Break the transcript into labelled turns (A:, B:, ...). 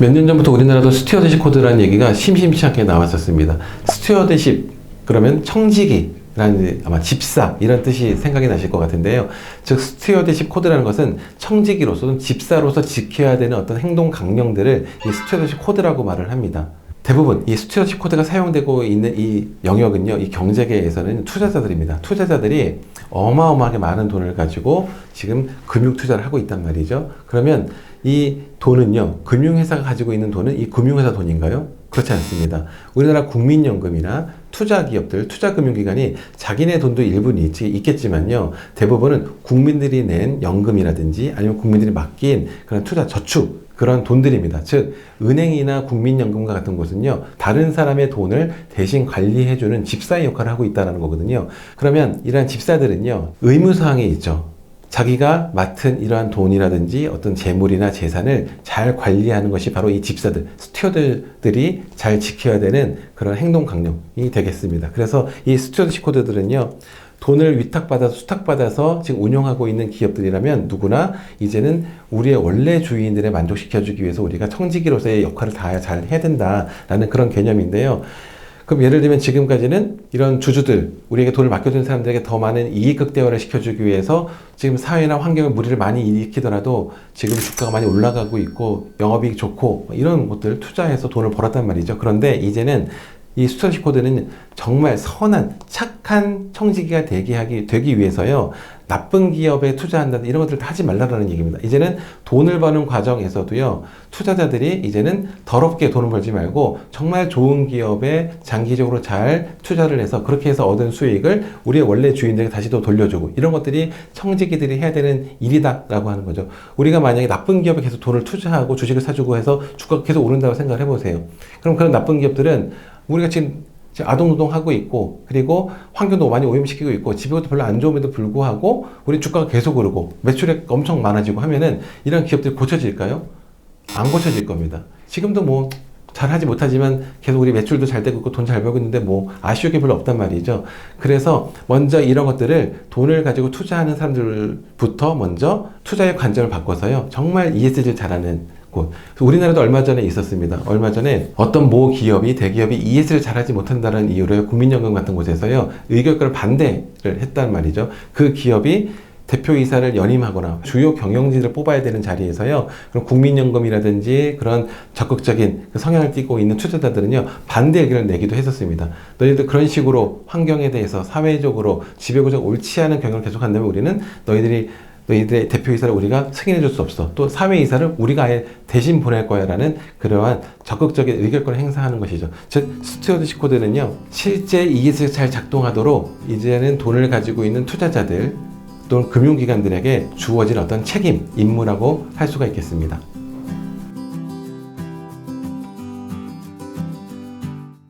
A: 몇 년 전부터 우리나라도 스튜어드십 코드라는 얘기가 심심치 않게 나왔었습니다. 스튜어드십 그러면 청지기 라는 아마 집사 이런 뜻이 생각이 나실 것 같은데요. 즉 스튜어드십 코드라는 것은 청지기로서 집사로서 지켜야 되는 어떤 행동 강령들을 이 스튜어드십 코드라고 말을 합니다. 대부분 이 스튜어십 코드가 사용되고 있는 이 영역은요, 이 경제계에서는 투자자들입니다. 투자자들이 어마어마하게 많은 돈을 가지고 지금 금융 투자를 하고 있단 말이죠. 그러면 이 돈은요, 금융회사가 가지고 있는 돈은 이 금융회사 돈인가요? 그렇지 않습니다. 우리나라 국민연금이나 투자기업들, 투자금융기관이 자기네 돈도 일부는 있, 있겠지만요, 대부분은 국민들이 낸 연금이라든지 아니면 국민들이 맡긴 그런 투자 저축, 그런 돈들입니다. 즉, 은행이나 국민연금과 같은 곳은요, 다른 사람의 돈을 대신 관리해주는 집사의 역할을 하고 있다는 거거든요. 그러면 이러한 집사들은요, 의무사항이 있죠. 자기가 맡은 이러한 돈이라든지 어떤 재물이나 재산을 잘 관리하는 것이 바로 이 집사들, 스튜어드들이 잘 지켜야 되는 그런 행동 강령이 되겠습니다. 그래서 이 스튜어드십 코드들은요, 돈을 위탁받아서 수탁받아서 지금 운영하고 있는 기업들이라면 누구나 이제는 우리의 원래 주인들을 만족시켜주기 위해서 우리가 청지기로서의 역할을 다 잘 해야 된다라는 그런 개념인데요. 그럼 예를 들면 지금까지는 이런 주주들, 우리에게 돈을 맡겨준 사람들에게 더 많은 이익 극대화를 시켜주기 위해서 지금 사회나 환경에 무리를 많이 일으키더라도 지금 주가가 많이 올라가고 있고 영업이익 좋고 뭐 이런 것들 투자해서 돈을 벌었단 말이죠. 그런데 이제는 이 스튜어십 코드는 정말 선한 착한 청지기가 되게 하기 되기 위해서요 나쁜 기업에 투자한다든 이런 것들을 다 하지 말라라는 얘기입니다. 이제는 돈을 버는 과정에서도요 투자자들이 이제는 더럽게 돈을 벌지 말고 정말 좋은 기업에 장기적으로 잘 투자를 해서 그렇게 해서 얻은 수익을 우리의 원래 주인들에게 다시 또 돌려주고 이런 것들이 청지기들이 해야 되는 일이다라고 하는 거죠. 우리가 만약에 나쁜 기업에 계속 돈을 투자하고 주식을 사주고 해서 주가가 계속 오른다고 생각을 해보세요. 그럼 그런 나쁜 기업들은 우리가 지금 아동노동 하고 있고 그리고 환경도 많이 오염시키고 있고 집에도 별로 안 좋음에도 불구하고 우리 주가가 계속 오르고 매출액 엄청 많아지고 하면은 이런 기업들이 고쳐질까요? 안 고쳐질 겁니다. 지금도 뭐 잘하지 못하지만 계속 우리 매출도 잘 되고 있고 돈 잘 벌고 있는데 뭐 아쉬울 게 별로 없단 말이죠. 그래서 먼저 이런 것들을 돈을 가지고 투자하는 사람들부터 먼저 투자의 관점을 바꿔서요. 정말 ESG를 잘하는 곳. 우리나라도 얼마 전에 있었습니다. 얼마 전에 어떤 모 기업이 대기업이 ES를 잘하지 못한다는 이유로 국민연금 같은 곳에서요 의결권을 반대를 했단 말이죠. 그 기업이 대표이사를 연임하거나 주요 경영진을 뽑아야 되는 자리에서요. 그럼 국민연금이라든지 그런 적극적인 그 성향을 띠고 있는 투자자들은요. 반대 의견을 내기도 했었습니다. 너희들 그런 식으로 환경에 대해서 사회적으로 지배구조가 옳지 않은 경영을 계속한다면 우리는 너희들이 너희들의 대표이사를 우리가 승인해 줄 수 없어. 또 사회이사를 우리가 아예 대신 보낼 거야 라는 그러한 적극적인 의결권을 행사하는 것이죠. 즉, 스튜어드십 코드는요, 실제 ES가 잘 작동하도록 이제는 돈을 가지고 있는 투자자들 또는 금융기관들에게 주어진 어떤 책임, 임무라고 할 수가 있겠습니다.